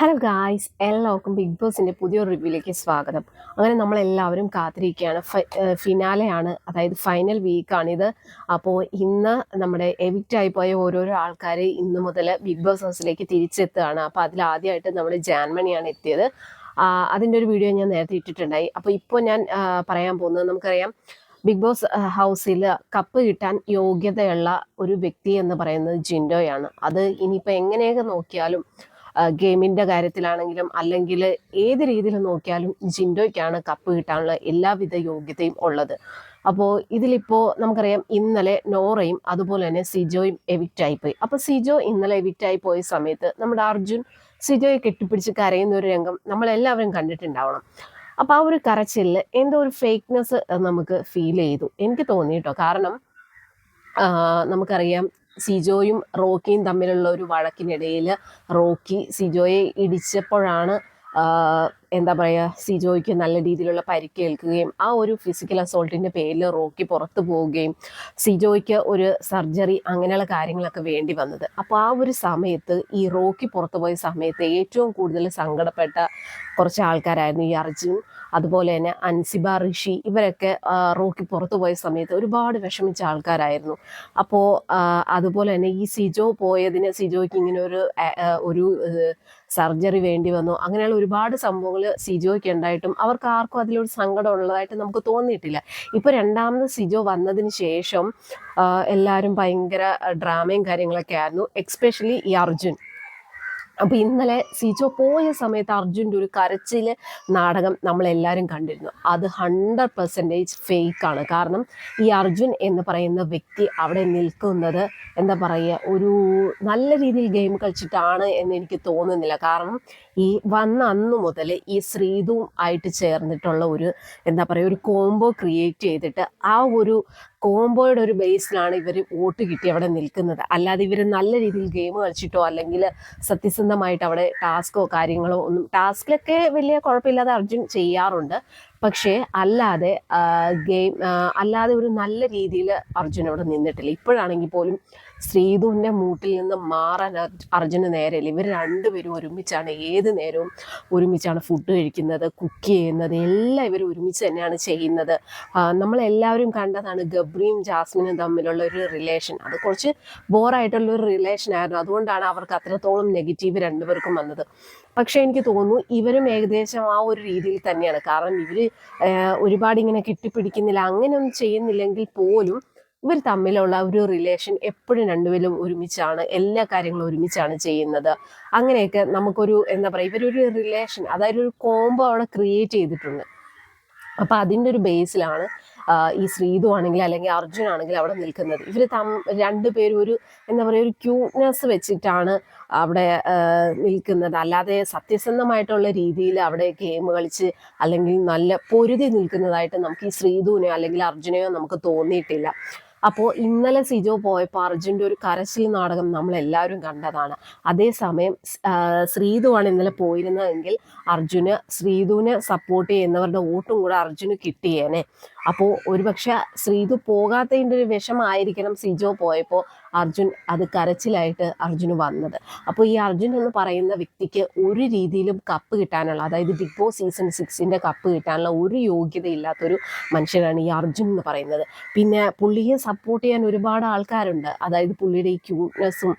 Hello guys എല്ലാവർക്കും big ബോസിന്റെ പുതിയൊരു റിവ്യൂയിലേക്ക് സ്വാഗതം. അങ്ങനെ നമ്മളെല്ലാവരും കാത്തിരിക്കുകയാണ്. ഫിനാലെയാണ് അതായത് ഫൈനൽ വീക്കാണിത് അപ്പോൾ ഇന്ന് നമ്മുടെ എവിക്റ്റ് ആയി പോയ ഓരോരോ ആൾക്കാർ ഇന്ന് മുതൽ ബിഗ് ബോസ് ഹൗസിലേക്ക് തിരിച്ചെത്തുകയാണ്. അപ്പോൾ അതിലാദ്യമായിട്ട് നമ്മുടെ ജാൻമണിയാണ് എത്തിയത്. അതിന്റെ ഒരു വീഡിയോ ഞാൻ നേരത്തെ ഇട്ടിട്ടുണ്ടായി. അപ്പോൾ ഇപ്പോൾ ഞാൻ പറയാൻ പോകുന്നത് നമുക്കറിയാം. ബിഗ് ബോസ് ഹൗസിൽ കപ്പ് കിട്ടാൻ യോഗ്യതയുള്ള ഒരു വ്യക്തി എന്ന് പറയുന്നത് ജിൻഡോയാണ്. അത് ഇനിയിപ്പോൾ എങ്ങനെയൊക്കെ നോക്കിയാലും ഗെയിമിന്റെ കാര്യത്തിലാണെങ്കിലും അല്ലെങ്കിൽ ഏത് രീതിയിൽ നോക്കിയാലും ജിൻഡോയ്ക്കാണ് കപ്പ് കിട്ടാനുള്ള എല്ലാവിധ യോഗ്യതയും ഉള്ളത്. അപ്പോൾ ഇതിലിപ്പോൾ നമുക്കറിയാം ഇന്നലെ നോറയും അതുപോലെ തന്നെ സിജോയും എവിക്റ്റ് ആയിപ്പോയി അപ്പോൾ സിജോ ഇന്നലെ എവിക്റ്റ് ആയി പോയ സമയത്ത് നമ്മുടെ അർജുൻ സിജോയെ കെട്ടിപ്പിടിച്ച് കരയുന്ന ഒരു രംഗം നമ്മളെല്ലാവരും കണ്ടിട്ടുണ്ടാവണം. അപ്പോൾ ആ ഒരു കരച്ചിലിൽ എന്തോ ഒരു ഫേക്ക്നെസ് നമുക്ക് ഫീൽ ചെയ്തു. എനിക്ക് തോന്നി കേട്ടോ കാരണം നമുക്കറിയാം സിജോയും റോക്കിയും തമ്മിലുള്ള ഒരു വഴക്കിനിടയിൽ റോക്കി സിജോയെ ഇടിച്ചപ്പോഴാണ് എന്താ പറയുക സിജോയ്ക്ക് നല്ല രീതിയിലുള്ള പരിക്കേൽക്കുകയും ആ ഒരു ഫിസിക്കൽ അസോൾട്ടിന്റെ പേരിൽ റോക്കി പുറത്തു പോവുകയും സിജോയ്ക്ക് ഒരു സർജറി അങ്ങനെയുള്ള കാര്യങ്ങളൊക്കെ വേണ്ടി വന്നത്. അപ്പോൾ ആ ഒരു സമയത്ത് ഈ റോക്കി പുറത്തു പോയ സമയത്ത് ഏറ്റവും കൂടുതൽ സങ്കടപ്പെട്ട കുറച്ച് ആൾക്കാരായിരുന്നു ഈ അർജുൻ അതുപോലെ തന്നെ അൻസിബ ഋഷി ഇവരൊക്കെ റോക്കി പുറത്തു പോയ സമയത്ത് ഒരുപാട് വിഷമിച്ച ആൾക്കാരായിരുന്നു. അപ്പോൾ അതുപോലെ തന്നെ ഈ സിജോ പോയതിന് സിജോയ്ക്ക് ഇങ്ങനെ ഒരു ഒരു സർജറി വേണ്ടി വന്നു. അങ്ങനെയുള്ള ഒരുപാട് സംഭവങ്ങൾ സിജോയ്ക്ക് ഉണ്ടായിട്ടും അവർക്ക് ആർക്കും അതിലൊരു സങ്കടം ഉള്ളതായിട്ട് നമുക്ക് തോന്നിയിട്ടില്ല. ഇപ്പൊ രണ്ടാമത് സിജോ വന്നതിന് ശേഷം എല്ലാവരും ഭയങ്കര ഡ്രാമയും കാര്യങ്ങളൊക്കെ ആയിരുന്നു എക്സ്പെഷ്യലി ഈ അർജുൻ. അപ്പൊ ഇന്നലെ സിജോ പോയ സമയത്ത് അർജുന്റെ ഒരു കരച്ചിൽ നാടകം നമ്മൾ എല്ലാവരും കണ്ടിരുന്നു. അത് ഹൺഡ്രഡ് പെർസെന്റേജ് ആണ്. കാരണം ഈ അർജുൻ എന്ന് പറയുന്ന വ്യക്തി അവിടെ നിൽക്കുന്നത് എന്താ പറയുക ഒരു നല്ല രീതിയിൽ ഗെയിം കളിച്ചിട്ടാണ് എന്ന് എനിക്ക് തോന്നുന്നില്ല. കാരണം ഈ വന്ന അന്ന് മുതൽ ഈ ശ്രീതും ആയിട്ട് ചേർന്നിട്ടുള്ള ഒരു എന്താ പറയുക ഒരു കോംബോ ക്രിയേറ്റ് ചെയ്തിട്ട് ആ ഒരു കോംബോയുടെ ഒരു ബേസിലാണ് ഇവർ വോട്ട് കിട്ടി അവിടെ നിൽക്കുന്നത്. അല്ലാതെ ഇവർ നല്ല രീതിയിൽ ഗെയിം കളിച്ചിട്ടോ അല്ലെങ്കിൽ സത്യസന്ധമായിട്ട് അവിടെ ടാസ്കോ കാര്യങ്ങളോ ഒന്നും ടാസ്കിലൊക്കെ വലിയ കുഴപ്പമില്ലാതെ അർജുൻ ചെയ്യാറുണ്ട്. പക്ഷേ അല്ലാതെ ഗെയിം അല്ലാതെ ഒരു നല്ല രീതിയിൽ അർജുൻ അവിടെ നിന്നിട്ടില്ല. ഇപ്പോഴാണെങ്കിൽ പോലും ശ്രീധുവിന്റെ മൂട്ടിൽ നിന്ന് മാറാൻ അർജ്- അർജുന് നേരമില്ല ഇവർ രണ്ടുപേരും ഒരുമിച്ചാണ്. ഏത് നേരവും ഒരുമിച്ചാണ് ഫുഡ് കഴിക്കുന്നത് കുക്ക് ചെയ്യുന്നത് എല്ലാം ഇവർ ഒരുമിച്ച് തന്നെയാണ് ചെയ്യുന്നത്. നമ്മളെല്ലാവരും കണ്ടതാണ് ഗബ്രിയും ജാസ്മിനും തമ്മിലുള്ള ഒരു റിലേഷൻ അത് കുറച്ച് ബോറായിട്ടുള്ള ഒരു റിലേഷൻ ആയിരുന്നു. അതുകൊണ്ടാണ് അവർക്ക് അത്രത്തോളം നെഗറ്റീവ് രണ്ടുപേർക്കും വന്നത്. പക്ഷേ എനിക്ക് തോന്നുന്നു ഇവരും ഏകദേശം ആ ഒരു രീതിയിൽ തന്നെയാണ്. കാരണം ഇവർ ഒരുപാട് ഇങ്ങനെ കെട്ടിപ്പിടിക്കുന്നില്ല അങ്ങനെയൊന്നും ചെയ്യുന്നില്ലെങ്കിൽ പോലും ഇവർ തമ്മിലുള്ള ഒരു റിലേഷൻ എപ്പോഴും രണ്ടുപേരും ഒരുമിച്ചാണ് എല്ലാ കാര്യങ്ങളും ഒരുമിച്ചാണ് ചെയ്യുന്നത്. അങ്ങനെയൊക്കെ നമുക്കൊരു എന്താ പറയുക ഇവരൊരു റിലേഷൻ അതായത് ഒരു കോംബോ അവിടെ ക്രിയേറ്റ് ചെയ്തിട്ടുണ്ട്. അപ്പം അതിന്റെ ഒരു ബേസിലാണ് ഈ ശ്രീതു ആണെങ്കിൽ അല്ലെങ്കിൽ അർജുൻ ആണെങ്കിൽ അവിടെ നിൽക്കുന്നത്. ഇവർ തം രണ്ടുപേരും ഒരു എന്താ പറയുക ഒരു ക്യൂട്ട്നെസ് വെച്ചിട്ടാണ് അവിടെ നിൽക്കുന്നത്. അല്ലാതെ സത്യസന്ധമായിട്ടുള്ള രീതിയിൽ അവിടെ ഗെയിം കളിച്ച് അല്ലെങ്കിൽ നല്ല പൊരുതി നിൽക്കുന്നതായിട്ട് നമുക്ക് ഈ ശ്രീതുവിനെയോ അല്ലെങ്കിൽ അർജുനെയോ നമുക്ക് തോന്നിയിട്ടില്ല. അപ്പോൾ ഇന്നലെ സിജോ പോയപ്പോൾ അർജുന്റെ ഒരു കരച്ചിൽ നാടകം നമ്മൾ എല്ലാവരും കണ്ടതാണ്. അതേസമയം ശ്രീതുവാണ് ഇന്നലെ പോയിരുന്നതെങ്കിൽ അർജുന് ശ്രീതുവിനെ സപ്പോർട്ട് ചെയ്യുന്നവരുടെ വോട്ടും കൂടെ അർജുന് കിട്ടിയേനെ. അപ്പോൾ ഒരുപക്ഷെ ശ്രീതു പോകാത്തതിന്റെ ഒരു വിഷമായിരിക്കണം സിജോ പോയപ്പോൾ അർജുൻ അത് കരച്ചിലായിട്ട് അർജുന് വന്നത്. അപ്പോൾ ഈ അർജുൻ എന്ന് പറയുന്ന വ്യക്തിക്ക് ഒരു രീതിയിലും കപ്പ് കിട്ടാനുള്ള അതായത് ബിഗ് ബോസ് സീസൺ സിക്സിന്റെ കപ്പ് കിട്ടാനുള്ള ഒരു യോഗ്യതയില്ലാത്തൊരു മനുഷ്യനാണ് ഈ അർജുൻ എന്ന് പറയുന്നത്. പിന്നെ പുള്ളിയെ സപ്പോർട്ട് ചെയ്യാൻ ഒരുപാട് ആൾക്കാരുണ്ട്. അതായത് പുള്ളിയുടെ ഈ ക്യൂട്ട്നെസ്സും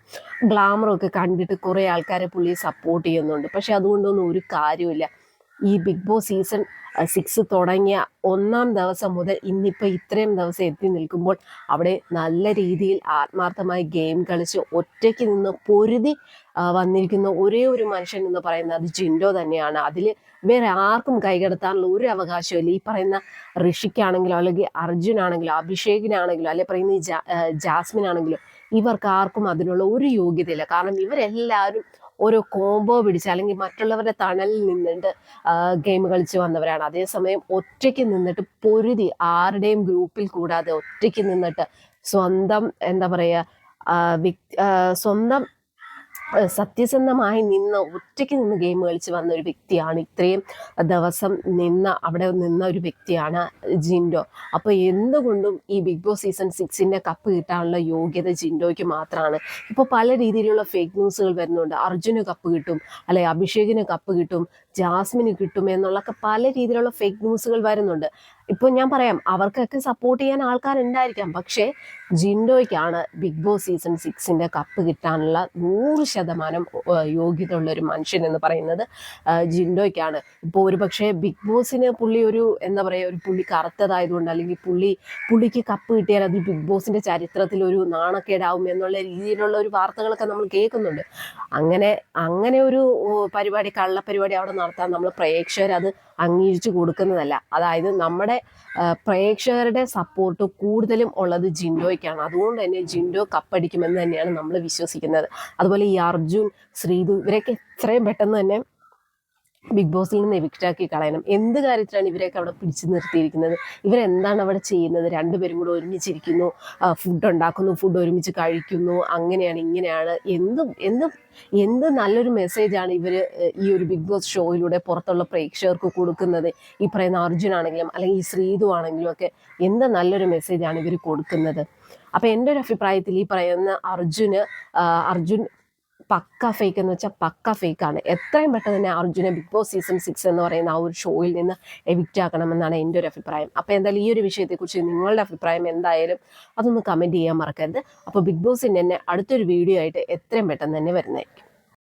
ഗ്ലാമറും ഒക്കെ കണ്ടിട്ട് കുറേ ആൾക്കാരെ പുള്ളിയെ സപ്പോർട്ട് ചെയ്യുന്നുണ്ട്. പക്ഷെ അതുകൊണ്ടൊന്നും ഒരു കാര്യമില്ല ഈ ബിഗ് ബോസ് സീസൺ സിക്സ് തുടങ്ങിയ ഒന്നാം ദിവസം മുതൽ ഇന്നിപ്പോൾ ഇത്രയും ദിവസം എത്തി നിൽക്കുമ്പോൾ അവിടെ നല്ല രീതിയിൽ ആത്മാർത്ഥമായി ഗെയിം കളിച്ച് ഒറ്റയ്ക്ക് നിന്ന് പൊരുതി വന്നിരിക്കുന്ന ഒരേ ഒരു മനുഷ്യൻ എന്ന് പറയുന്നത് അത് ജിൻഡോ തന്നെയാണ്. അതിൽ വേറെ ആർക്കും കൈകടത്താനുള്ള ഒരു അവകാശമില്ല ഈ പറയുന്ന ഋഷിക്കാണെങ്കിലോ അല്ലെങ്കിൽ അർജുനാണെങ്കിലോ അഭിഷേകിനാണെങ്കിലോ അല്ലെങ്കിൽ പറയുന്ന ജാസ്മിൻ ആണെങ്കിലോ ഇവർക്ക് ആർക്കും അതിനുള്ള ഒരു യോഗ്യതയില്ല. കാരണം ഇവരെല്ലാവരും ഓരോ കോംബോ പിടിച്ച് അല്ലെങ്കിൽ മറ്റുള്ളവരുടെ തണലിൽ നിന്നിട്ട് ഗെയിം കളിച്ച് വന്നവരാണ്. അതേസമയം ഒറ്റയ്ക്ക് നിന്നിട്ട് പൊരുതി ആരുടെയും ഗ്രൂപ്പിൽ കൂടാതെ ഒറ്റയ്ക്ക് നിന്നിട്ട് സ്വന്തം എന്താ പറയുക സ്വന്തം സത്യസന്ധമായി നിന്ന് ഒറ്റയ്ക്ക് നിന്ന് ഗെയിം കളിച്ച് വന്ന ഒരു വ്യക്തിയാണ്. ഇത്രയും ദിവസം നിന്ന അവിടെ നിന്ന ഒരു വ്യക്തിയാണ് ജിൻഡോ. അപ്പോൾ എന്തുകൊണ്ടും ഈ ബിഗ് ബോസ് സീസൺ സിക്സിന്റെ കപ്പ് കിട്ടാനുള്ള യോഗ്യത ജിൻഡോയ്ക്ക് മാത്രമാണ്. ഇപ്പോൾ പല രീതിയിലുള്ള ഫേക്ക് ന്യൂസുകൾ വരുന്നുണ്ട്. അർജുന് കപ്പ് കിട്ടും അല്ലെ അഭിഷേകിന് കപ്പ് കിട്ടും ജാസ്മിന് കിട്ടുമെന്നുള്ളൊക്കെ പല രീതിയിലുള്ള ഫേക്ക് ന്യൂസുകൾ വരുന്നുണ്ട്. ഇപ്പോൾ ഞാൻ പറയാം അവർക്കൊക്കെ സപ്പോർട്ട് ചെയ്യാൻ ആൾക്കാരുണ്ടായിരിക്കാം. പക്ഷേ ജിൻഡോയ്ക്കാണ് ബിഗ് ബോസ് സീസൺ സിക്സിന്റെ കപ്പ് കിട്ടാനുള്ള നൂറ് ശതമാനം യോഗ്യത ഉള്ള ഒരു മനുഷ്യൻ എന്ന് പറയുന്നത് ജിൻഡോയ്ക്കാണ്. ഇപ്പോൾ ഒരു പക്ഷേ ബിഗ് ബോസിന് പുള്ളി ഒരു എന്താ പറയുക ഒരു പുള്ളി കറുത്തതായതുകൊണ്ട് അല്ലെങ്കിൽ പുള്ളി പുള്ളിക്ക് കപ്പ് കിട്ടിയാൽ അത് ബിഗ് ബോസിന്റെ ചരിത്രത്തിൽ ഒരു നാണക്കേടാവും എന്നുള്ള രീതിയിലുള്ള ഒരു വാർത്തകളൊക്കെ നമ്മൾ കേൾക്കുന്നുണ്ട്. അങ്ങനെ അങ്ങനെ ഒരു പരിപാടി കള്ളപ്പരിപാടി അവിടെ നടത്താൻ നമ്മൾ പ്രേക്ഷകർ അത് അംഗീകരിച്ചു കൊടുക്കുന്നതല്ല. അതായത് നമ്മുടെ പ്രേക്ഷകരുടെ സപ്പോർട്ട് കൂടുതലും ഉള്ളത് ജിൻഡോയ്ക്കാണ്. അതുകൊണ്ട് തന്നെ ജിൻഡോ കപ്പടിക്കുമെന്ന് തന്നെയാണ് നമ്മൾ വിശ്വസിക്കുന്നത്. അതുപോലെ ഈ അർജുൻ ശ്രീതു ഇവരൊക്കെ എത്രയും പെട്ടെന്ന് തന്നെ ബിഗ് ബോസിൽ നിന്ന് എവിക്റ്റാക്കി കളയണം? എന്ത് കാര്യത്തിലാണ് ഇവരെയൊക്കെ അവിടെ പിടിച്ചു നിർത്തിയിരിക്കുന്നത്? ഇവരെന്താണ് അവിടെ ചെയ്യുന്നത്? രണ്ടുപേരും കൂടെ ഒരുമിച്ചിരിക്കുന്നു ഫുഡ് ഉണ്ടാക്കുന്നു ഫുഡ് ഒരുമിച്ച് കഴിക്കുന്നു അങ്ങനെയാണ് ഇങ്ങനെയാണ്. എന്ത് എന്ത് എന്ത് നല്ലൊരു മെസ്സേജാണ് ഇവർ ഈ ഒരു ബിഗ് ബോസ് ഷോയിലൂടെ പുറത്തുള്ള പ്രേക്ഷകർക്ക് കൊടുക്കുന്നത്? ഈ പറയുന്ന അർജുൻ ആണെങ്കിലും അല്ലെങ്കിൽ ഈ ശ്രീതു ആണെങ്കിലും ഒക്കെ എന്ത് നല്ലൊരു മെസ്സേജാണ് ഇവർ കൊടുക്കുന്നത്? അപ്പം എന്റെ ഒരു അഭിപ്രായത്തിൽ ഈ പറയുന്ന അർജുന് അർജുൻ പക്ക ഫേക്ക് എന്ന് വെച്ചാൽ പക്ക ഫേക്കാണ് എത്രയും പെട്ടെന്ന് തന്നെ അർജുനെ ബിഗ് ബോസ് സീസൺ സിക്സ് എന്ന് പറയുന്ന ആ ഒരു ഷോയിൽ നിന്ന് എവിക്റ്റ് ആക്കണമെന്നാണ് എന്റെ ഒരു അഭിപ്രായം. അപ്പോൾ എന്തായാലും ഈ ഒരു വിഷയത്തെക്കുറിച്ച് നിങ്ങളുടെ അഭിപ്രായം എന്തായാലും അതൊന്ന് കമന്റ് ചെയ്യാൻ മറക്കരുത്. അപ്പോൾ ബിഗ് ബോസിന്റെ തന്നെ അടുത്തൊരു വീഡിയോ ആയിട്ട് എത്രയും പെട്ടെന്ന് തന്നെ വരുന്നതായിരിക്കും.